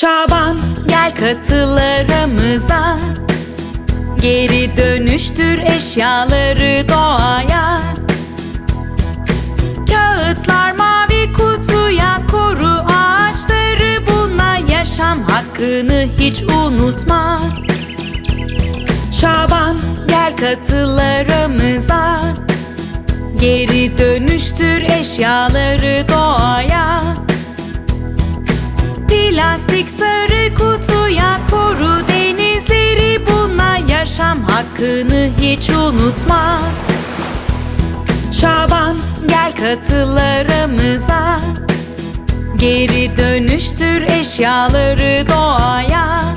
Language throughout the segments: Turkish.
Şaban gel katıl aramıza Geri dönüştür eşyaları doğaya. Kağıtlar mavi kutuya koru ağaçları. Bununla yaşam hakkını hiç unutma. Şaban gel katıl aramıza Geri dönüştür eşyaları doğaya Plastik sarı kutuya koru denizleri Bununla yaşam hakkını hiç unutma. Şaban gel katıl aramıza Geri dönüştür eşyaları doğaya.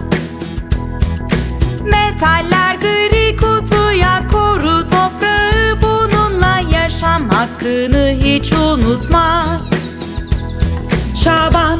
Metaller gri kutuya koru toprağı Bununla yaşam hakkını hiç unutma. Şaban